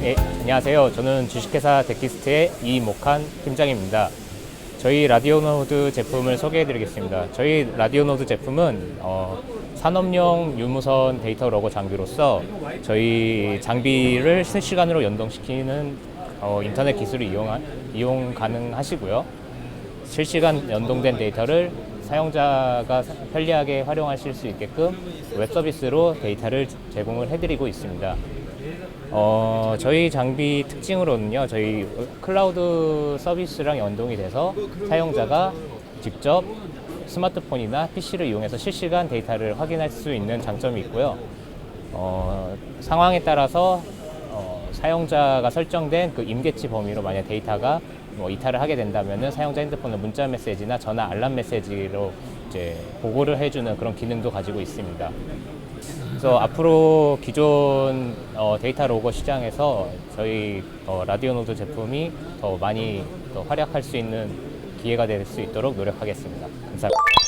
네, 안녕하세요. 저는 주식회사 데키스트의 이목한 팀장입니다. 저희 라디오노드 제품을 소개해 드리겠습니다. 저희 라디오노드 제품은 어, 산업용 유무선 데이터 로고 장비로서 저희 장비를 실시간으로 연동시키는 어, 인터넷 기술을 이용한, 이용 가능하시고요. 실시간 연동된 데이터를 사용자가 편리하게 활용하실 수 있게끔 웹 서비스로 데이터를 제공을 해드리고 있습니다. 어, 저희 장비 특징으로는요, 저희 클라우드 서비스랑 연동이 돼서 사용자가 직접 스마트폰이나 PC를 이용해서 실시간 데이터를 확인할 수 있는 장점이 있고요. 어, 상황에 따라서 어, 사용자가 설정된 그 임계치 범위로 만약 데이터가 뭐 이탈을 하게 된다면은 사용자 핸드폰의 문자 메시지나 전화 알람 메시지로 이제 보고를 해주는 그런 기능도 가지고 있습니다. 그래서 앞으로 기존 어, 데이터 로고 시장에서 저희 어, 라디오 노드 제품이 더 많이 더 활약할 수 있는 기회가 될 수 있도록 노력하겠습니다. 감사합니다.